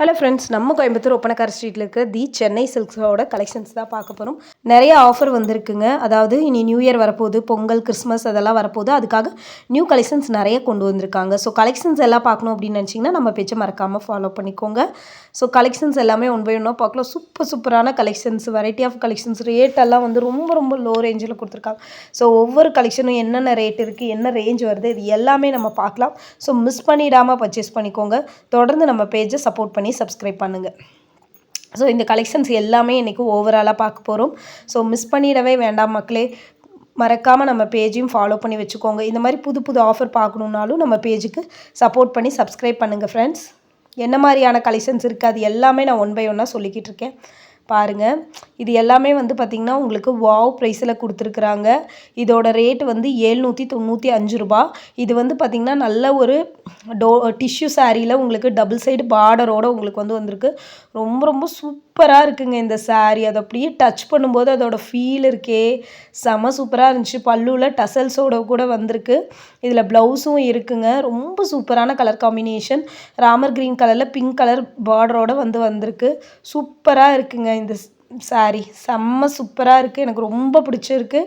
Hello friends நம்ம கோயம்புத்தூர் ஒப்பனக்கார ஸ்ட்ரீட்டில் இருக்க தி சென்னை சில்க்ஸோட கலெக்ஷன்ஸ் தான் பார்க்க போகிறோம் நிறைய ஆஃபர் வந்திருக்குங்க. அதாவது இனி நியூ இயர் வரப்போகுது பொங்கல் கிறிஸ்மஸ் அதெல்லாம் வரப்போகுது. அதுக்காக நியூ கலெக்ஷன்ஸ் நிறைய கொண்டு வந்திருக்காங்க. ஸோ கலெக்ஷன்ஸ் எல்லாம் பார்க்கணும் அப்படின்னு நினச்சிங்கன்னா நம்ம பேச்சை மறக்காமல் ஃபாலோ பண்ணிக்கோங்க. ஸோ கலெக்ஷன்ஸ் எல்லாமே ஒன் பை ஒன்னாக பார்க்கலாம். சூப்பர் சூப்பரான collections variety of collections rate எல்லாம் வந்து ரொம்ப ரொம்ப லோ ரேஞ்சில் கொடுத்துருக்காங்க. ஸோ ஒவ்வொரு கலெக்ஷனும் என்னென்ன ரேட் இருக்குது என்ன ரேஞ்ச் வருது இது எல்லாமே நம்ம பார்க்கலாம். ஸோ மிஸ் பண்ணிடாமல் பர்ச்சேஸ் பண்ணிக்கோங்க. தொடர்ந்து நம்ம பேஜை சப்போர்ட் பண்ணி சப்ஸ்கிரைப் பண்ணுங்கள் ஸோ இந்த கலெக்ஷன்ஸ் எல்லாமே இன்றைக்கி ஓவராலாக பார்க்க போகிறோம் ஸோ மிஸ் பண்ணிடவே வேண்டாம் மக்களே. மறக்காமல் நம்ம பேஜையும் ஃபாலோ பண்ணி வச்சுக்கோங்க. இந்த மாதிரி புது புது ஆஃபர் பார்க்கணுன்னாலும் நம்ம பேஜுக்கு சப்போர்ட் பண்ணி சப்ஸ்கிரைப் பண்ணுங்கள் ஃப்ரெண்ட்ஸ் என்ன மாதிரியான கலெக்ஷன்ஸ் இருக்குது அது எல்லாமே நான் ஒன் பை ஒன்னாக சொல்லிக்கிட்டு இருக்கேன். பாருங்கள் இது எல்லாமே வந்து பார்த்திங்கன்னா உங்களுக்கு வாவ் ப்ரைஸில் கொடுத்துருக்குறாங்க. இதோட ரேட் வந்து ஏழ்நூற்றி தொண்ணூற்றி அஞ்சு ரூபா. இது வந்து பார்த்திங்கன்னா நல்ல ஒரு டோ டிஷ்யூ சாரியில் உங்களுக்கு டபுள் சைடு பார்டரோட உங்களுக்கு வந்து வந்திருக்கு. ரொம்ப ரொம்ப சூப்பராக இருக்குங்க இந்த சாரீ அதை அப்படியே டச் பண்ணும்போது அதோட ஃபீல் இருக்கே. செம சூப்பராக இருந்துச்சு. பல்லுவில் டசல்ஸோட கூட வந்திருக்கு. இதில் ப்ளவுஸும் இருக்குங்க. ரொம்ப சூப்பரான கலர் காம்பினேஷன் ராமர் க்ரீன் கலரில் பிங்க் கலர் பார்டரோட வந்து வந்திருக்கு. சூப்பராக இருக்குங்க. இந்த சாரீ செம்ம சூப்பராக இருக்குது எனக்கு ரொம்ப பிடிச்சிருக்கு.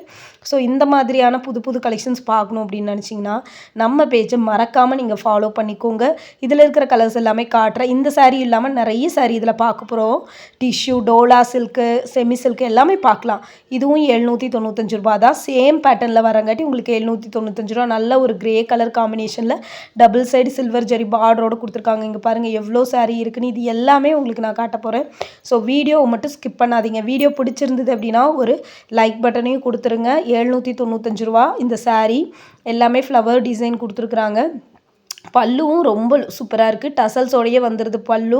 ஸோ இந்த மாதிரியான புது புது கலெக்ஷன்ஸ் பார்க்கணும் அப்படின்னு நினச்சிங்கன்னா நம்ம பேஜை மறக்காமல் நீங்கள் ஃபாலோ பண்ணிக்கோங்க. இதில் இருக்கிற கலர்ஸ் எல்லாமே காட்டுறேன். இந்த சாரீ இல்லாமல் நிறைய சாரீ இதில் பார்க்க போகிறோம் tissue Dola silk semi silk எல்லாமே பார்க்கலாம். இதுவும் எழுநூற்றி தொண்ணூத்தஞ்சு ரூபா தான். சேம் பேட்டர்னில் வரங்காட்டி உங்களுக்கு எழுநூற்றி தொண்ணூத்தஞ்சு ரூபா நல்ல ஒரு கிரே கலர் காம்பினேஷனில் டபுள் சைடு சில்வர் ஜெரி பார்டரோடு கொடுத்துருக்காங்க. இங்கே பாருங்கள் எவ்வளோ சாரீ இருக்குன்னு. இது எல்லாமே உங்களுக்கு நான் காட்ட போகிறேன் ஸோ வீடியோவை மட்டும் ஸ்கிப் பண்ண பண்ணாதீங்க. வீடியோ பிடிச்சிருந்தது அப்படின்னா ஒரு லைக் பட்டனையும் கொடுத்துருங்க. எழுநூற்றி தொண்ணூத்தஞ்சு ரூபா இந்த சாரீ எல்லாமே ஃப்ளவர் டிசைன் கொடுத்துருக்குறாங்க. பல்லுவும் ரொம்ப சூப்பராக இருக்குது டசல்ஸோடையே வந்துடுது பல்லு.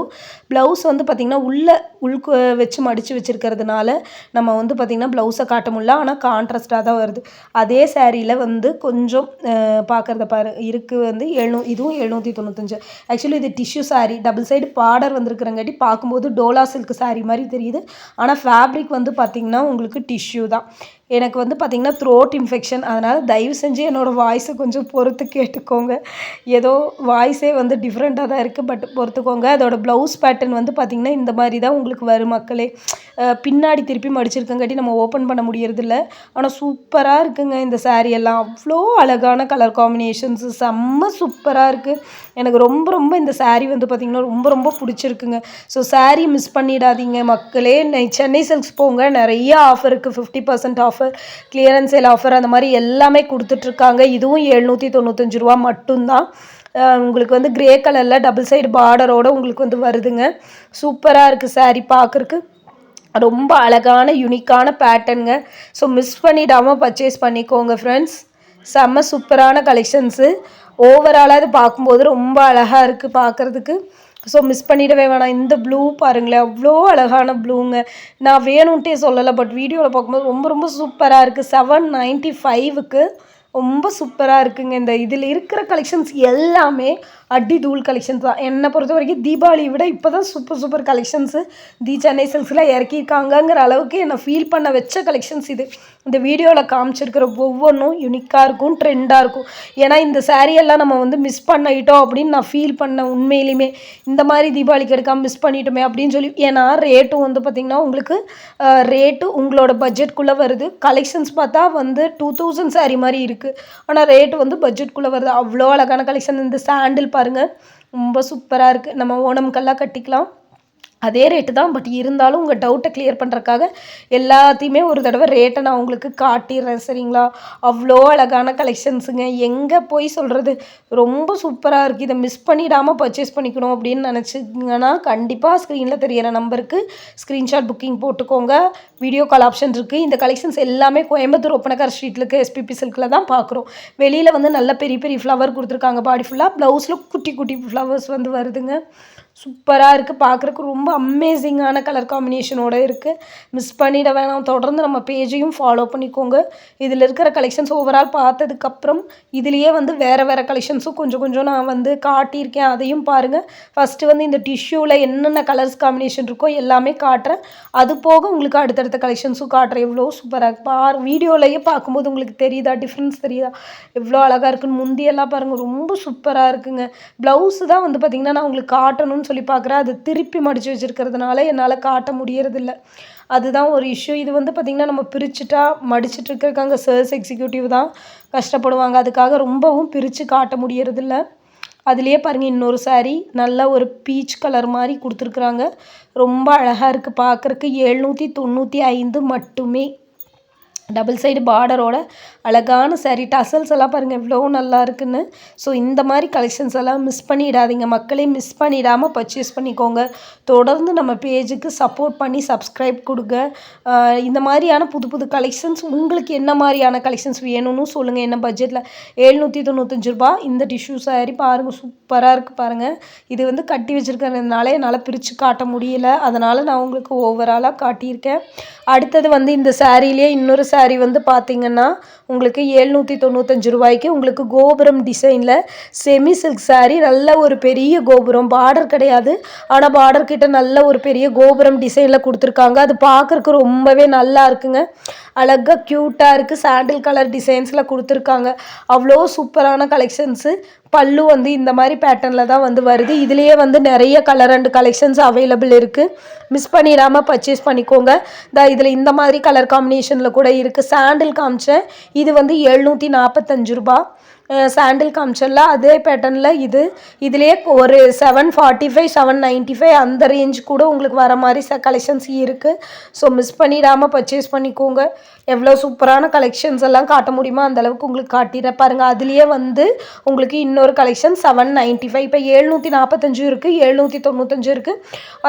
ப்ளவுஸ் வந்து பார்த்திங்கன்னா உள்ளே உள்கு வச்சு மடித்து வச்சுருக்கிறதுனால நம்ம வந்து பார்த்திங்கன்னா ப்ளவுஸை காட்ட முடியல. ஆனால் கான்ட்ராஸ்ட்டாக தான் வருது. அதே சேரீயில் வந்து கொஞ்சம் பார்க்குறத பாரு. இருக்குது வந்து எழுநூ இதுவும் எழுநூற்றி தொண்ணூத்தஞ்சு. ஆக்சுவலி இது tissue sari double side border வந்துருக்குறங்காட்டி பார்க்கும்போது டோலா சில்க் சாரீ மாதிரி தெரியுது. ஆனால் ஃபேப்ரிக் வந்து பார்த்திங்கன்னா உங்களுக்கு டிஷ்யூ தான். எனக்கு வந்து பார்த்திங்கன்னா த்ரோட் இன்ஃபெக்ஷன் அதனால் தயவு செஞ்சு என்னோடய வாய்ஸை கொஞ்சம் பொறுத்து கேட்டுக்கோங்க. ஏதோ வாய்ஸே வந்து டிஃப்ரெண்ட்டாக தான் இருக்குது பட் பொறுத்துக்கோங்க அதோட ப்ளவுஸ் பேட்டர்ன் வந்து பார்த்திங்கன்னா இந்த மாதிரி தான் உங்களுக்கு வரும் மக்களே. பின்னாடி திருப்பி மடிச்சிருக்கங்காட்டி நம்ம ஓப்பன் பண்ண முடியறதில்ல. ஆனால் சூப்பராக இருக்குங்க இந்த சாரீ எல்லாம். அவ்வளோ அழகான கலர் காம்பினேஷன்ஸு செம்ம சூப்பராக இருக்குது எனக்கு ரொம்ப ரொம்ப இந்த சாரீ வந்து பார்த்திங்கன்னா ரொம்ப ரொம்ப பிடிச்சிருக்குங்க. ஸோ சாரீ மிஸ் பண்ணிடாதீங்க மக்களே. சென்னை சில்க்ஸ் போங்க. நிறைய ஆஃபர் இருக்குது fifty percent offer clearance sale offer அந்த மாதிரி எல்லாமே கொடுத்துட்ருக்காங்க. இதுவும் எழுநூற்றி தொண்ணூத்தஞ்சு ரூபா மட்டும்தான். உங்களுக்கு வந்து கிரே கலரில் டபுள் சைடு பார்டரோடு உங்களுக்கு வந்து வருதுங்க. சூப்பராக இருக்குது சாரீ பார்க்குறக்கு ரொம்ப அழகான யுனிக்கான பேட்டர்னுங்க ஸோ மிஸ் பண்ணிடாமல் பர்ச்சேஸ் பண்ணிக்கோங்க ஃப்ரெண்ட்ஸ் செம்ம சூப்பரான கலெக்ஷன்ஸு ஓவராலாக இது பார்க்கும்போது ரொம்ப அழகாக இருக்குது பார்க்குறதுக்கு. ஸோ மிஸ் பண்ணிடவே வேணாம். இந்த ப்ளூ பாருங்களேன். அவ்வளோ அழகான ப்ளூங்க நான் வேணும்ன்ட்டே சொல்லலை பட் வீடியோவில் பார்க்கும்போது ரொம்ப ரொம்ப சூப்பராக இருக்குது செவன் நைன்ட்டி ஃபைவுக்கு ரொம்ப சூப்பராக இருக்குங்க. இந்த இதில் இருக்கிற கலெக்ஷன்ஸ் எல்லாமே அடி தூள் கலெக்ஷன்ஸ் தான். என்னை பொறுத்த வரைக்கும் தீபாவளியை விட இப்போ தான் super super collections the Chennai சில்க்ஸில் இறக்கியிருக்காங்கங்கிற அளவுக்கு என்னை ஃபீல் பண்ண வச்ச கலெக்ஷன்ஸ் இது. இந்த வீடியோவில் காமிச்சிருக்கிற ஒவ்வொன்றும் யூனிக்காக இருக்கும் ட்ரெண்டாக இருக்கும். ஏன்னா இந்த சாரியெல்லாம் நம்ம வந்து மிஸ் பண்ணிட்டோம் அப்படின்னு நான் ஃபீல் பண்ணேன் உண்மையிலுமே. இந்த மாதிரி தீபாவளிக்கு எடுக்காமல் மிஸ் பண்ணிட்டோமே அப்படின்னு சொல்லி ஏன்னா ரேட்டும் வந்து பார்த்திங்கன்னா உங்களுக்கு ரேட்டு உங்களோட பட்ஜெட்குள்ளே வருது. கலெக்ஷன்ஸ் பார்த்தா வந்து டூ தௌசண்ட் சாரி மாதிரி இருக்குது ஆனால் ரேட்டு வந்து பட்ஜெட்குள்ளே வருது. அவ்வளோ அழகான கலெக்ஷன் இந்த சாண்டில் பாருங்கள் ரொம்ப சூப்பராக இருக்குது நம்ம ஓணம்கெல்லாம் கட்டிக்கலாம். அதே ரேட்டு தான். பட் இருந்தாலும் உங்கள் டவுட்டை கிளியர் பண்ணுறக்காக எல்லாத்தையுமே ஒரு தடவை ரேட்டை நான் உங்களுக்கு காட்டிடுறேன். சரிங்களா? அவ்வளோ அழகான கலெக்ஷன்ஸுங்க எங்கே போய் சொல்கிறது ரொம்ப சூப்பராக இருக்குது இதை மிஸ் பண்ணிடாமல் பர்ச்சேஸ் பண்ணிக்கணும் அப்படின்னு நினச்சிங்கன்னா கண்டிப்பாக ஸ்க்ரீனில் தெரியிற நம்பருக்கு ஸ்க்ரீன்ஷாட் புக்கிங் போட்டுக்கோங்க. வீடியோ கால் ஆப்ஷன் இருக்குது இந்த கலெக்ஷன்ஸ் எல்லாமே கோயம்புத்தூர் ஒப்பனக்கார் ஸ்ட்ரீட்டில் இருக்க எஸ்பிபி சில்கில் தான் பார்க்குறோம் வெளியில் வந்து நல்ல பெரிய பெரிய ஃப்ளவர் கொடுத்துருக்காங்க. பாடி ஃபுல்லாக ப்ளவுஸில் குட்டி குட்டி ஃப்ளவர்ஸ் வந்து வருதுங்க. சூப்பராக இருக்குது பார்க்குறக்கு ரொம்ப அமேசிங்கான கலர் காம்பினேஷனோடு இருக்குது மிஸ் பண்ணிட வேணாம். தொடர்ந்து நம்ம பேஜையும் ஃபாலோ பண்ணிக்கோங்க. இதில் இருக்கிற கலெக்ஷன்ஸ் ஓவரால் பார்த்ததுக்கப்புறம் இதுலேயே வந்து வேறு வேறு கலெக்ஷன்ஸும் கொஞ்சம் கொஞ்சம் நான் வந்து காட்டியிருக்கேன். அதையும் பாருங்கள் ஃபஸ்ட்டு வந்து இந்த டிஷ்யூவில் என்னென்ன கலர்ஸ் காம்பினேஷன் இருக்கோ எல்லாமே காட்டுறேன். அது போக உங்களுக்கு அடுத்தடுத்த கலெக்ஷன்ஸும் காட்டுறேன். எவ்வளோ சூப்பராக பார் வீடியோலையே பார்க்கும்போது உங்களுக்கு தெரியுதா? டிஃப்ரென்ஸ் தெரியுதா? எவ்வளோ அழகாக இருக்குன்னு. முந்தியெல்லாம் பாருங்கள் ரொம்ப சூப்பராக இருக்குங்க. ப்ளவுஸு தான் வந்து பார்த்திங்கன்னா நான் உங்களுக்கு காட்டணும்னு சொல்லி பார்க்குறேன். அது திருப்பி மடித்து வச்சுருக்கிறதுனால என்னால் காட்ட முடியறதில்ல. அதுதான் ஒரு இஷ்யூ இது வந்து பார்த்திங்கன்னா நம்ம பிரிச்சுட்டா மடிச்சிட்டு இருக்கிறக்காங்க சர்ஸ் எக்ஸிக்யூட்டிவ் தான் கஷ்டப்படுவாங்க. அதுக்காக ரொம்பவும் பிரித்து காட்ட முடியறதில்ல. அதுலேயே பாருங்கள் இன்னொரு saree நல்ல ஒரு பீச் கலர் மாதிரி கொடுத்துருக்குறாங்க. ரொம்ப அழகாக இருக்குது பார்க்குறக்கு எழுநூற்றி தொண்ணூற்றி ஐந்து மட்டுமே. டபுள் சைடு பார்டரோட அழகான சாரீ டசல்ஸ் எல்லாம் பாருங்கள் எவ்வளோ நல்லா இருக்குன்னு. ஸோ இந்த மாதிரி கலெக்ஷன்ஸ் எல்லாம் மிஸ் பண்ணிடாதீங்க. மக்களே மிஸ் பண்ணிடாமல் பர்ச்சேஸ் பண்ணிக்கோங்க. தொடர்ந்து நம்ம பேஜுக்கு சப்போர்ட் பண்ணி சப்ஸ்கிரைப் கொடுங்க. இந்த மாதிரியான புது புது கலெக்ஷன்ஸ் உங்களுக்கு என்ன மாதிரியான கலெக்ஷன்ஸ் வேணும்னு சொல்லுங்கள் என்ன பட்ஜெட்டில் எழுநூற்றி தொண்ணூத்தஞ்சு ரூபா இந்த டிஷ்யூ சாரீ பாருங்கள் சூப்பராக இருக்குது பாருங்கள் இது வந்து கட்டி வச்சுருக்கிறதுனால என்னால் பிரித்து காட்ட முடியல. அதனால் நான் உங்களுக்கு ஓவராலாக காட்டியிருக்கேன். அடுத்தது வந்து இந்த சாரீலேயே இன்னொரு சாரீ வந்து பார்த்தீங்கன்னா உங்களுக்கு எழுநூற்றி தொண்ணூத்தஞ்சு ரூபாய்க்கு உங்களுக்கு கோபுரம் டிசைனில் செமி சில்க் saree நல்ல ஒரு பெரிய கோபுரம். பார்டர் கிடையாது. ஆனால் பார்டர் கிட்ட நல்ல ஒரு பெரிய கோபுரம் டிசைனில் கொடுத்துருக்காங்க. அது பார்க்குறக்கு ரொம்பவே நல்லா இருக்குங்க. அழகாக க்யூட்டாக இருக்குது சாண்டில் கலர் டிசைன்ஸில் கொடுத்துருக்காங்க. அவ்வளோ சூப்பரான கலெக்ஷன்ஸு பல்லு வந்து இந்த மாதிரி பேட்டர்னில் தான் வந்து வருது. இதுலேயே வந்து நிறைய கலர் அண்ட் கலெக்ஷன்ஸ் அவைலபிள் இருக்குது மிஸ் பண்ணிடாமல் பர்ச்சேஸ் பண்ணிக்கோங்க. த இதில் இந்த மாதிரி கலர் காம்பினேஷனில் கூட இருக்குது சாண்டில் காமிச்சேன். இது வந்து எழுநூற்றி நாற்பத்தஞ்சு ரூபா. சாண்டில் காமிச்சல அதே பேட்டர்னில் இது. இதுலேயே ஒரு seven forty five seven ninety five அந்த ரேஞ்ச் கூட உங்களுக்கு வர மாதிரி ச கலெக்ஷன்ஸ் இருக்குது ஸோ மிஸ் பண்ணிடாமல் பர்ச்சேஸ் பண்ணிக்கோங்க. எவ்வளோ சூப்பரான கலெக்ஷன்ஸ் எல்லாம் காட்ட முடியுமோ அந்த அளவுக்கு உங்களுக்கு காட்டிடுறேன் பாருங்கள் அதுலேயே வந்து உங்களுக்கு இன்னொரு கலெக்ஷன் செவன் நைன்ட்டி ஃபைவ் இப்போ எழுநூற்றி நாற்பத்தஞ்சும் இருக்குது எழுநூற்றி தொண்ணூத்தஞ்சு இருக்குது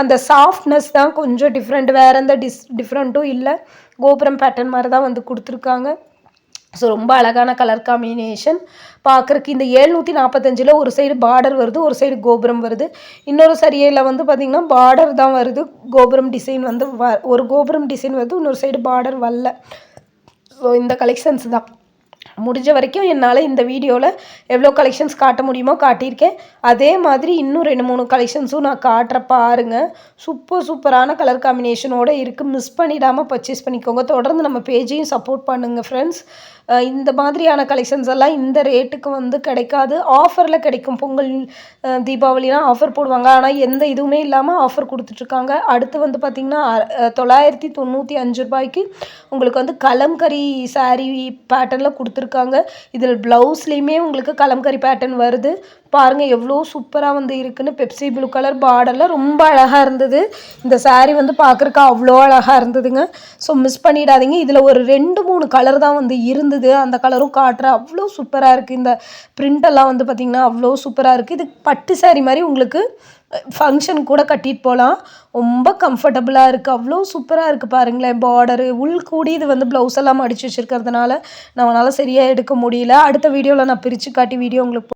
அந்த சாஃப்ட்னஸ் தான் கொஞ்சம் டிஃப்ரெண்ட் வேறு எந்த டிஸ் டிஃப்ரெண்ட்டும் இல்லை. கோபுரம் பேட்டர்ன் மாதிரி தான் வந்து கொடுத்துருக்காங்க. ஸோ ரொம்ப அழகான கலர் காம்பினேஷன் பார்க்குறக்கு இந்த ஏழ்நூற்றி நாற்பத்தஞ்சில் ஒரு சைடு பார்டர் வருது ஒரு சைடு கோபுரம் வருது. இன்னொரு சரியில் வந்து பார்த்திங்கன்னா பார்டர் தான் வருது. கோபுரம் டிசைன் வந்து வ ஒரு கோபுரம் டிசைன் வருது இன்னொரு சைடு பார்டர் வரல. ஸோ இந்த கலெக்ஷன்ஸ் தான். முடிஞ்ச வரைக்கும் என்னால் இந்த வீடியோவில் எவ்வளோ கலெக்ஷன்ஸ் காட்ட முடியுமோ காட்டியிருக்கேன். அதே மாதிரி இன்னும் ரெண்டு மூணு கலெக்ஷன்ஸும் நான் காட்டுற பாருங்க. சூப்பர் சூப்பரான கலர் காம்பினேஷனோடு இருக்குது மிஸ் பண்ணிடாமல் பர்ச்சேஸ் பண்ணிக்கோங்க. தொடர்ந்து நம்ம பேஜையும் சப்போர்ட் பண்ணுங்கள் ஃப்ரெண்ட்ஸ் இந்த மாதிரியான கலெக்ஷன்ஸ் எல்லாம் இந்த ரேட்டுக்கு வந்து கிடைக்காது. ஆஃபரில் கிடைக்கும். பொங்கல் அஹ், தீபாவளிலாம் ஆஃபர் போடுவாங்க. ஆனால் எந்த இதுவுமே இல்லாமல் ஆஃபர் கொடுத்துட்ருக்காங்க. அடுத்து வந்து பார்த்திங்கன்னா தொள்ளாயிரத்தி தொண்ணூற்றி அஞ்சு ரூபாய்க்கு உங்களுக்கு வந்து கலம்கரி saree பேட்டர்னில் கொடுத்துருக்காங்க. இதில் ப்ளவுஸ்லேயுமே உங்களுக்கு கலம்கரி பேட்டர்ன் வருது. பாருங்கள் எவ்வளோ சூப்பராக வந்து இருக்குன்னு. பெப்சி ப்ளூ கலர் பார்டரில் ரொம்ப அழகாக இருந்தது. இந்த சாரீ வந்து பார்க்குறக்கு அவ்வளோ அழகாக இருந்ததுங்க. ஸோ மிஸ் பண்ணிடாதீங்க. இதில் ஒரு ரெண்டு மூணு கலர் தான் வந்து இருந்தது அந்த கலரும் காட்டுறேன் அவ்வளோ சூப்பராக இருக்குது இந்த பிரிண்டெல்லாம் எல்லாம் வந்து பார்த்திங்கன்னா அவ்வளோ சூப்பராக இருக்குது இது பட்டு saree மாதிரி உங்களுக்கு ஃபங்க்ஷன் கூட கட்டிட்டு போகலாம் ரொம்ப கம்ஃபர்டபுளாக இருக்குது அவ்வளோ சூப்பராக இருக்குது பாருங்களேன். பார்டரு உள் கூடி இது வந்து ப்ளவுஸ் எல்லாம் அடிச்சு வச்சுருக்கிறதுனால நம்மளால் சரியாக எடுக்க முடியல. அடுத்த வீடியோவில் நான் பிரித்து காட்டி வீடியோ உங்களுக்கு